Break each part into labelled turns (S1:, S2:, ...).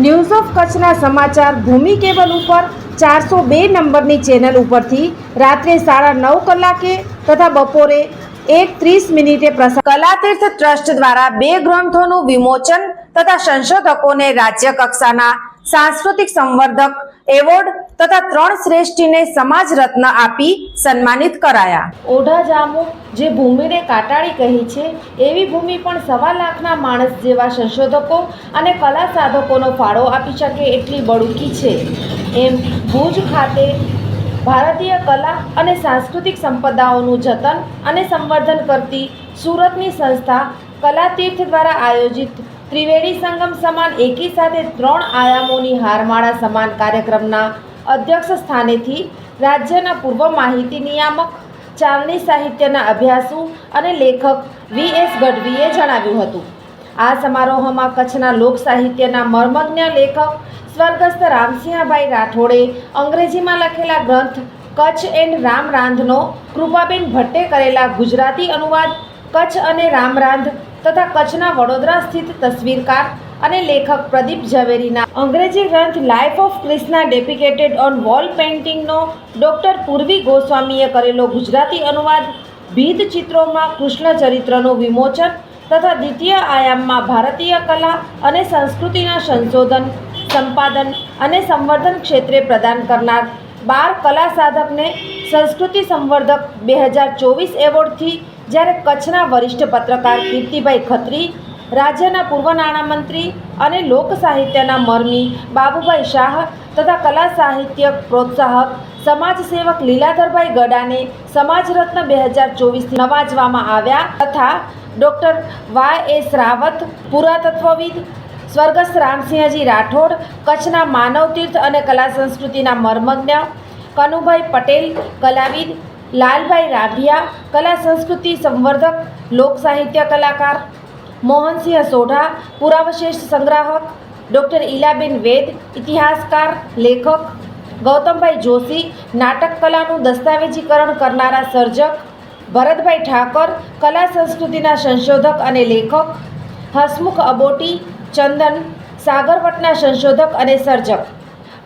S1: news of કચ્છના સમાચાર ભૂમિ cable ઉપર ચારસો બે નંબરની ચેનલ ઉપરથી રાત્રે સાડા નવ કલાકે તથા બપોરે એક ત્રીસ મિનિટે પ્રસાર કલાતીર્થ ટ્રસ્ટ દ્વારા બે ગ્રંથોનું વિમોચન તથા સંશોધકોને રાજ્ય કક્ષાના સાંસ્કૃતિક સંવર્ધક એવોર્ડ તથા ત્રણ શ્રેષ્ઠીને સમાજ રત્ન આપી સન્માનિત કરાયા. ઓઢા જામુ જે ભૂમિને કાટાળી કહી છે, એવી ભૂમિ પણ સવા લાખના માણસ જેવા સંશોધકો અને કલા સાધકોનો ફાળો આપી શકે એટલી બળુકી છે. એમ ભુજ ખાતે ભારતીય કલા અને સાંસ્કૃતિક સંપદાઓનું જતન અને સંવર્ધન કરતી સુરતની સંસ્થા કલાતીર્થ દ્વારા આયોજિત ત્રિવેણી સંગમ સમાન એકી સાથે ત્રણ આયામોની હારમાળા સમાન કાર્યક્રમના અધ્યક્ષ સ્થાનેથી રાજ્યના પૂર્વ માહિતી નિયામક ચાંદની સાહિત્યના અભ્યાસુ અને લેખક વી એસ ગઢવીએ જણાવ્યું હતું. આ સમારોહમાં કચ્છના લોક સાહિત્યના મર્મજ્ઞ લેખક સ્વર્ગસ્થ રામસિંહભાઈ રાઠોડે અંગ્રેજીમાં લખેલા ગ્રંથ કચ્છ એન્ડ રામ રાંધનો કૃપાબેન ભટ્ટે કરેલા ગુજરાતી અનુવાદ કચ્છ અને રામરાંધ તથા કચ્છના વડોદરા સ્થિત તસવીરકાર અને લેખક પ્રદીપ ઝવેરીના. અંગ્રેજી ગ્રંથ life of Krishna depicted on wall પેઇન્ટિંગનો doctor Purvi ગોસ્વામીએ કરેલો ગુજરાતી અનુવાદ ભીત ચિત્રોમાં કૃષ્ણ ચરિત્રનું વિમોચન તથા દ્વિતીય આયામમાં ભારતીય કલા અને સંસ્કૃતિના સંશોધન, સંપાદન અને સંવર્ધન ક્ષેત્રે પ્રદાન કરનાર બાર કલા સાધકને સંસ્કૃતિ સંવર્ધક બે હજાર ચોવીસ એવોર્ડથી જ્યારે કચ્છના વરિષ્ઠ પત્રકાર કીર્તિભાઈ ખત્રી, રાજ્યના પૂર્વ નાણામંત્રી અને લોક સાહિત્યના મરમી બાબુભાઈ શાહ તથા કલા સાહિત્ય પ્રોત્સાહક, સમાજસેવક લીલાધરભાઈ ગડાને સમાજ રત્ન બે હજાર ચોવીસ નવાજવામાં આવ્યા તથા ડૉક્ટર વાય એસ રાવત, પુરાતત્વવિદ સ્વર્ગસ્થ રામસિંહજી રાઠોડ, કચ્છના માનવતીર્થ અને કલા સંસ્કૃતિના મર્મજ્ઞ કનુભાઈ પટેલ, કલાવિદ લાલભાઈ રાભિયા કલા સંસ્કૃતિ સંવર્ધક, લોક સાહિત્ય કલાકાર, મોહનસિંહ સોઢા, પુરાવશેષ સંગ્રાહક, ડૉક્ટર ઈલાબેન વેદ, ઇતિહાસકાર, લેખક, ગૌતમભાઈ જોશી, નાટક કલાનું દસ્તાવેજીકરણ કરનારા સર્જક, ભરતભાઈ ઠાકર, કલા સંસ્કૃતિના સંશોધક અને લેખક, હસમુખ અબોટી, ચંદન, સાગરવટના સંશોધક અને સર્જક,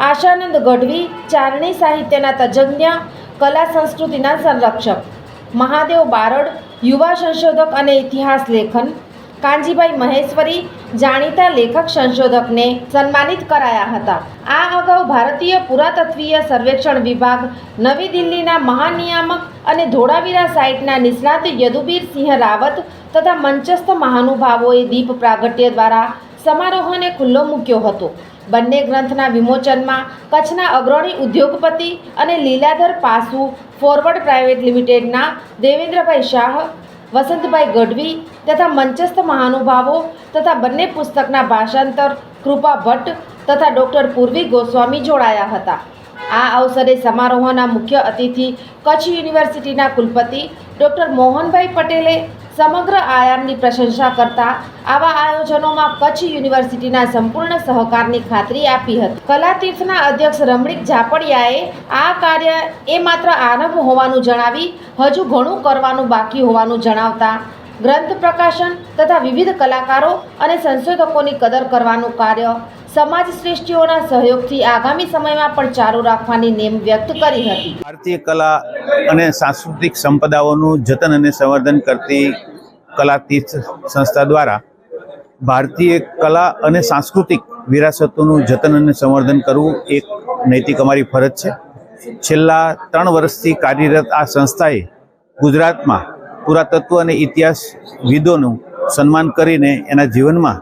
S1: આશાનંદ ગઢવી ચારણી સાહિત્યના તજજ્ઞ કલા સંસ્કૃતિના સંરક્ષક. મહાદેવ બારડ, યુવા સંશોધક અને ઇતિહાસ લેખન. કાંજીભાઈ મહેશ્વરી, જાણીતા લેખક સંશોધકને સન્માનિત કરાયા હતા. આ અગાઉ ભારતીય પુરાતત્વીય સર્વેક્ષણ વિભાગ, નવી દિલ્હીના મહાનિયામક અને ધોળાવીરા સાઇટના નિષ્ણાત યદુબીર સિંહ રાવત તથા મંચસ્થ મહાનુભાવોએ દીપ પ્રાગટ્ય દ્વારા સમારોહને ખુલ્લો મૂક્યો હતો. બંને ગ્રંથના વિમોચનમાં કચ્છના અગ્રણી ઉદ્યોગપતિ અને લીલાધર પાસુ, ફોરવર્ડ પ્રાઇવેટ લિમિટેડના દેવેન્દ્રભાઈ શાહ, વસંતભાઈ ગઢવી તથા મંચસ્થ મહાનુભાવો તથા બંને પુસ્તકના ભાષાંતર કૃપા ભટ્ટ તથા ડૉક્ટર પૂર્વી ગોસ્વામી જોડાયા હતા. આ અવસરે સમારોહના મુખ્ય અતિથિ કચ્છ યુનિવર્સિટીના કુલપતિ ડૉક્ટર મોહનભાઈ પટેલે સમગ્ર આયામની પ્રશંસા કરતા આવા આયોજનોમાં કચ્છ યુનિવર્સિટીના સંપૂર્ણ સહકારની ખાતરી આપી હતી. કલાતીર્થના અધ્યક્ષ રમણીક ઝાપડિયાએ આ કાર્ય એ માત્ર આરંભ હોવાનું જણાવી, હજુ ઘણું કરવાનું બાકી હોવાનું જણાવતા ગ્રંથ પ્રકાશન તથા વિવિધ કલાકારો અને સંશોધકોની કદર કરવાનું કાર્ય સમાજ શ્રેષ્ઠીઓના સહયોગથી આગામી સમયમાં પણ ચાલુ રાખવાની નેમ વ્યક્ત કરી હતી.
S2: ભારતીય કલા અને સાંસ્કૃતિક સંપદાઓનું જતન અને સંવર્ધન કરતી કલા તીર્થ સંસ્થા દ્વારા ભારતીય કલા અને સાંસ્કૃતિક વિરાસતોનું જતન અને સંવર્ધન કરવું એક નૈતિક અમારી ફરજ છે. છેલ્લા ત્રણ વર્ષથી કાર્યરત આ સંસ્થાએ ગુજરાતમાં પુરાતત્વ અને ઇતિહાસ વિદોનું સન્માન કરીને એના જીવનમાં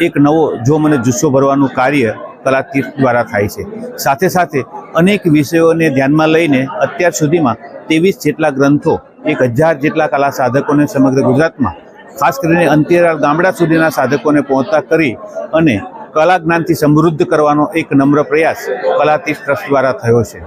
S2: એક નવો જો મને જુસ્સો ભરવાનું કાર્ય કલાતીર્થ દ્વારા થાય છે. સાથે સાથે અનેક વિષયોને ધ્યાનમાં લઈને અત્યાર સુધીમાં ત્રેવીસ જેટલા ગ્રંથો, એક હજાર જેટલા કલા સાધકોને સમગ્ર ગુજરાતમાં, ખાસ કરીને અંતરિયાળ ગામડા સુધીના સાધકોને પહોંચતા કરી અને કલા જ્ઞાનથી સમૃદ્ધ કરવાનો એક નમ્ર પ્રયાસ કલાતી ટ્રસ્ટ દ્વારા થયો છે.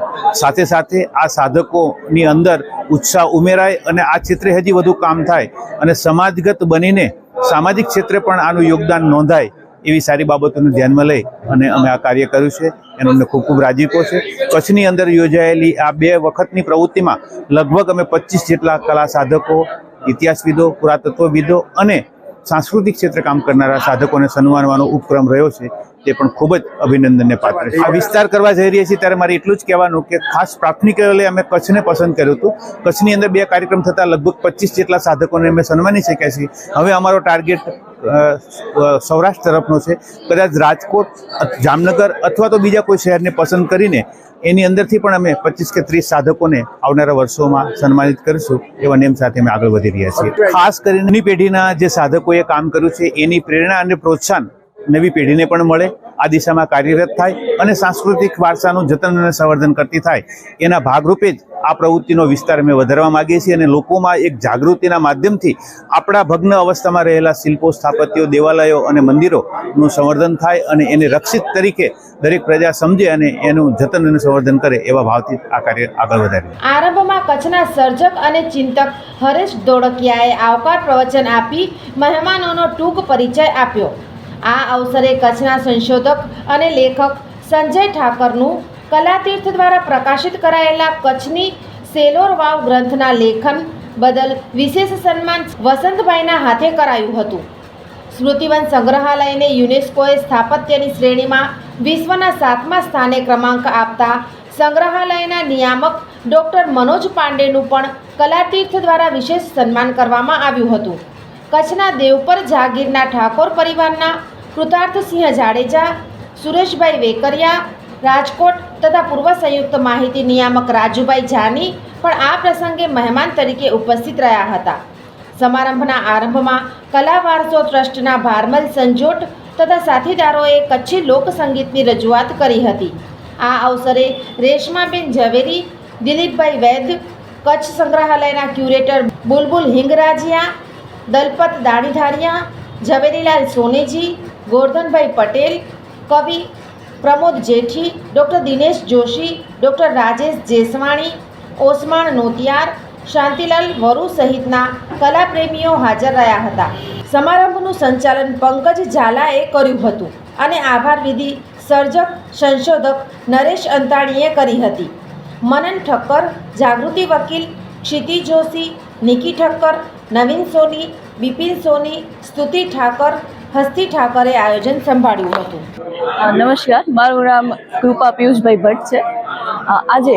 S2: સાથે સાથે આ સાધકોની અંદર ઉત્સાહ ઉમેરાય અને આ ક્ષેત્રે હજી વધુ કામ થાય અને સમાજગત બનીને સામાજિક ક્ષેત્રે પણ આનું યોગદાન નોંધાય એવી સારી બાબતોને ધ્યાનમાં લઈ અને અમે આ કાર્ય કર્યું છે. એનો અમને ખૂબ ખૂબ રાજીપો છે. કચ્છની અંદર યોજાયેલી આ બે વખતની પ્રવૃત્તિમાં લગભગ અમે પચીસ જેટલા કલા સાધકો, ઇતિહાસવિદો, પુરાતત્વવિદો અને સાંસ્કૃતિક ક્ષેત્રે કામ કરનારા સાધકોને સન્માનવાનો ઉપક્રમ રહ્યો છે, તે પણ ખૂબ જ અભિનંદનને પાત્ર છે. આ વિસ્તાર કરવા જઈ રહ્યા છીએ ત્યારે મારે એટલું જ કહેવાનું કે ખાસ પ્રાથમિક લેવલે અમે કચ્છને પસંદ કર્યું હતું. કચ્છની અંદર બે કાર્યક્રમ થતા લગભગ પચીસ જેટલા સાધકોને અમે સન્માની શક્યા છીએ. હવે અમારો ટાર્ગેટ સૌરાષ્ટ્ર તરફનો છે. કદાચ રાજકોટ, જામનગર અથવા તો બીજા કોઈ શહેરને પસંદ કરીને એની અંદરથી પણ અમે પચીસ કે ત્રીસ સાધકોને આવનારા વર્ષોમાં સન્માનિત કરીશું એવા નેમ સાથે અમે આગળ વધી રહ્યા છીએ. ખાસ કરીને પેઢીના જે સાધકોએ કામ કર્યું છે, એની પ્રેરણા અને પ્રોત્સાહન નવી પેઢીને પણ મળે. આ દિશામાં કાર્યરત થાય અને સાંસ્કૃતિક વારસાનું જતન અને સંવર્ધન કરતી થાય. એના ભાગરૂપે જ આ પ્રવૃત્તિનો વિસ્તાર અમે વધારવા માંગીએ છીએ અને લોકોમાં એક જાગૃતિના માધ્યમથી આપણા ભગ્ન અવસ્થામાં રહેલા શિલ્પો, સ્થાપત્યો, દેવાલયો અને મંદિરોનું સંવર્ધન થાય અને એને રક્ષિત તરીકે દરેક પ્રજા સમજે અને એનું જતન અને સંવર્ધન કરે એવા ભાવથી આ કાર્ય આગળ વધારે
S1: આરંભમાં કચ્છના સર્જક અને ચિંતક હરેશ ધોળકિયાએ આવકાર પ્રવચન આપી મહેમાનોનો ટૂંક પરિચય આપ્યો. આ અવસરે કચ્છના સંશોધક અને લેખક સંજય ઠાકરનું કલાતીર્થ દ્વારા પ્રકાશિત કરાયેલા કચ્છની સેલોર વાવ ગ્રંથના લેખન બદલ વિશેષ સન્માન વસંતભાઈના હાથે કરાયું હતું. સ્મૃતિવન સંગ્રહાલયને યુનેસ્કોએ સ્થાપત્યની શ્રેણીમાં વિશ્વના સાતમા સ્થાને ક્રમાંક આપતા સંગ્રહાલયના નિયામક ડૉક્ટર મનોજ પાંડેનું પણ કલાતીર્થ દ્વારા વિશેષ સન્માન કરવામાં આવ્યું હતું. કચ્છના દેવપર જાગીરના ઠાકોર પરિવારના કૃતાર્થસિંહ જાડેજા, સુરેશભાઈ વેકરિયા, રાજકોટ તથા પૂર્વ સંયુક્ત માહિતી નિયામક રાજુભાઈ જાની પણ આ પ્રસંગે મહેમાન તરીકે ઉપસ્થિત રહ્યા હતા. સમારંભના આરંભમાં કલા વારસો ટ્રસ્ટના ભારમલ સંજોટ તથા સાથીદારોએ કચ્છી લોકસંગીતની રજૂઆત કરી હતી. આ અવસરે રેશમાબેન ઝવેરી, દિલીપભાઈ વૈદ કચ્છ સંગ્રહાલયના ક્યુરેટર બુલબુલ હિંગરાજિયા, દલપત દાણીધારિયા ઝવેરીલાલ સોનેજી, ગોરધનભાઈ પટેલ, કવિ પ્રમોદ જેઠી, ડૉક્ટર દિનેશ જોશી, ડૉક્ટર રાજેશ જેસવાણી ઓસમાણ નોતિયાર, શાંતિલાલ વરુ સહિતના કલાપ્રેમીઓ હાજર રહ્યા હતા. સમારંભનું સંચાલન પંકજ ઝાલાએ કર્યું હતું અને આભાર વિધિ સર્જક, સંશોધક નરેશ અંતાણીએ કરી હતી. મનન ઠક્કર, જાગૃતિ વકીલ ક્ષિતિ જોશી, નિકી ઠક્કર, નવીન સોની બિપિન સોની, સ્તુતિ ઠાકર, હસ્તી ઠાકરે આયોજન સંભાળ્યું હતું.
S3: નમસ્કાર. મારું નામ કૃપા પિયુષભાઈ ભટ્ટ છે. આજે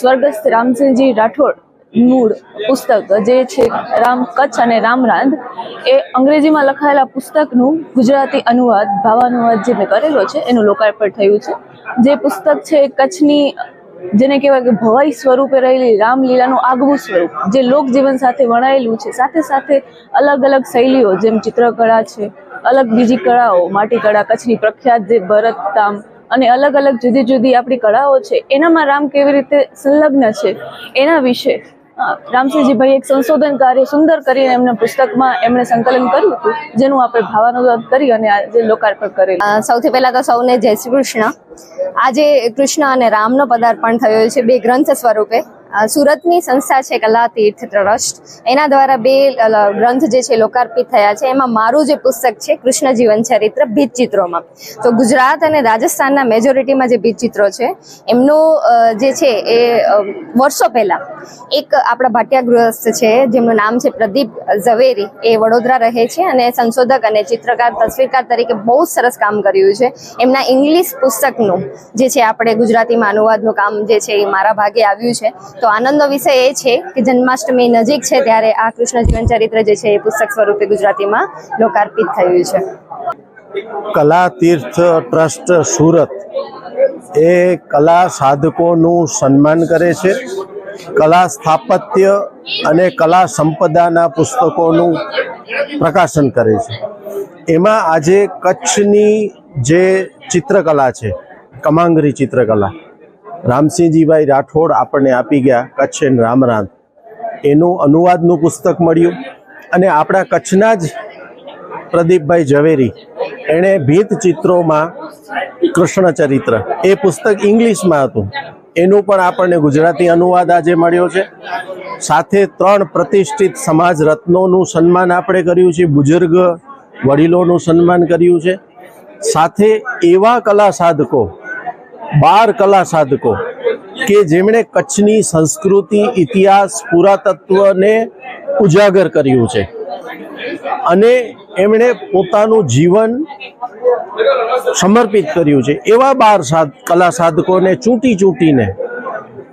S3: સ્વર્ગસ્થ રામસિંહજી રાઠોડ મૂળ પુસ્તક જે છે રામ કચ્છ અને રામરાંધ એ અંગ્રેજીમાં લખાયેલા પુસ્તકનું ગુજરાતી અનુવાદ, ભાવાનુવાદ જે મેં કરેલો છે, એનું લોકાર્પણ થયું છે. જે પુસ્તક છે કચ્છની જેને કહેવાય કે ભવાઈ સ્વરૂપે રહેલી રામલીલાનું આગવું સ્વરૂપ, જે લોકજીવન સાથે વણાયેલું છે. સાથે સાથે અલગ અલગ શૈલીઓ, જેમ ચિત્રકળા છે, અલગ બીજી કળાઓ, માટી કળા, કચ્છની પ્રખ્યાત જે ભરતકામ અને અલગ અલગ જુદી જુદી આપણી કળાઓ છે. એનામાં રામ કેવી રીતે સંલગ્ન છે? એના વિશે રામસિંહજીભાઈ એક સંશોધન કાર્ય સુંદર કરીને એમના પુસ્તકમાં એમણે સંકલન કર્યું હતું, જેનું આપણે ભાવાનુવાદ કરી અને આજે લોકાર્પણ કરેલું.
S4: સૌથી પહેલા તો સૌને જય શ્રી કૃષ્ણ. આજે કૃષ્ણ અને રામનો પદાર્પણ થયો છે બે ગ્રંથ સ્વરૂપે. સુરતની સંસ્થા છે કલા તીર્થ ટ્રસ્ટ. એના દ્વારા બે ગ્રંથ જે છે લોકાર્પિત થયા છે. એમાં મારું જે પુસ્તક છે, કૃષ્ણ જીવન ચરિત્ર ભીત ચિત્રોમાં તો ગુજરાત અને રાજસ્થાનના મેજોરિટીમાં જે ભીત ચિત્રો છે, એમનું જે છે એ વર્ષો પહેલા એક આપણા ભાટિયા ગૃહસ્થ છે, જેમનું નામ છે પ્રદીપ ઝવેરી. એ વડોદરા રહે છે અને સંશોધક અને ચિત્રકાર, તસવીરકાર તરીકે બહુ સરસ કામ કર્યું છે. એમના ઇંગ્લિશ પુસ્તકનું જે છે, આપણે ગુજરાતીમાં અનુવાદનું કામ જે છે એ મારા ભાગે આવ્યું છે. તો આનંદનો વિષય એ છે કે જન્માષ્ટમી નજીક છે ત્યારે આ કૃષ્ણ જીવન જે છે એ પુસ્તક સ્વરૂપે ગુજરાતીમાં લોકાર્પિત થયું છે.
S5: કલા તીર્થ ટ્રસ્ટ સુરત એ કલા સાધકોનું સન્માન કરે છે. કલા સ્થાપત્ય અને કલા સંપદાના પુસ્તકોનું પ્રકાશન કરે છે. એમાં આજે કચ્છની જે ચિત્રકલા છે, કમાંગરી ચિત્રકલા રામસિંહજીભાઈ રાઠોડ આપણને આપી ગયા કચ્છ એન્ડ રામરામ એનું અનુવાદનું પુસ્તક મળ્યું અને આપણા કચ્છના જ પ્રદીપભાઈ ઝવેરી એણે ભીત ચિત્રોમાં કૃષ્ણ ચરિત્ર, એ પુસ્તક ઇંગ્લિશમાં હતું. એનું પણ આપણને ગુજરાતી અનુવાદ આજે મળ્યો છે. સાથે ત્રણ પ્રતિષ્ઠિત સમાજ રત્નોનું સન્માન આપણે કર્યું છે, બુજુર્ગ વડીલોનું સન્માન કર્યું છે. સાથે એવા કલા સાધકો બાર કલા સાધકો કે જેમણે કચ્છની સંસ્કૃતિ, ઇતિહાસ, પુરાતત્વને ઉજાગર કર્યું છે. અને એમણે પોતાનું જીવન સમર્પિત કર્યું છે. એવા બાર સાધ, કલા સાધકોને ચૂંટી ચૂંટીને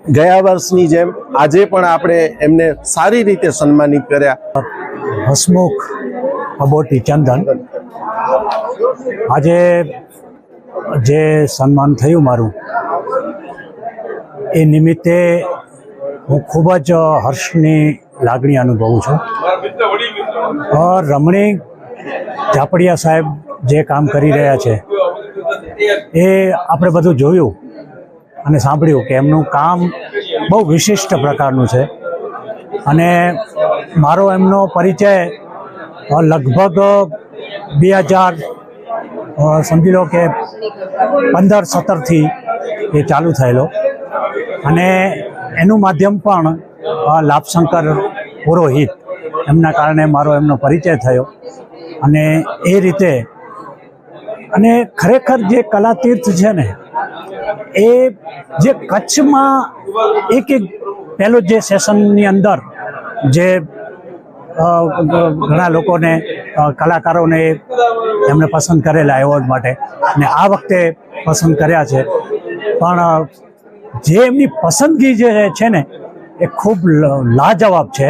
S5: ગયા વર્ષની જેમ આજે પણ આપણે એમને સારી રીતે સન્માનિત કર્યા.
S6: હસમુખ અબોટી ચંદન. આજે જે સન્માન થયું મારું, એ નિમિત્તે હું ખૂબ જ હર્ષની લાગણી અનુભવું છું. રમણી ઝાપડિયા સાહેબ જે કામ કરી રહ્યા છે, એ આપણે બધું જોયું અને સાંભળ્યું કે એમનું કામ બહુ વિશિષ્ટ પ્રકારનું છે. અને મારો એમનો પરિચય લગભગ બે હજાર સમજી લો કે પંદર સત્તરથી એ ચાલુ થયેલો. અને એનું માધ્યમ પણ લાભશંકર પુરોહિત. એમના કારણે મારો એમનો પરિચય થયો. અને એ રીતે, અને ખરેખર જે કલાતીર્થ છે ને, એ જે કચ્છમાં એક એક પહેલો જે સેશનની અંદર જે ઘણા લોકોને કલાકારોને એમને પસંદ કરેલા એવોર્ડ માટે અને આ વખતે પસંદ કર્યા છે. પણ જે એમની પસંદગી જે છે ને, એ ખૂબ લાજવાબ છે.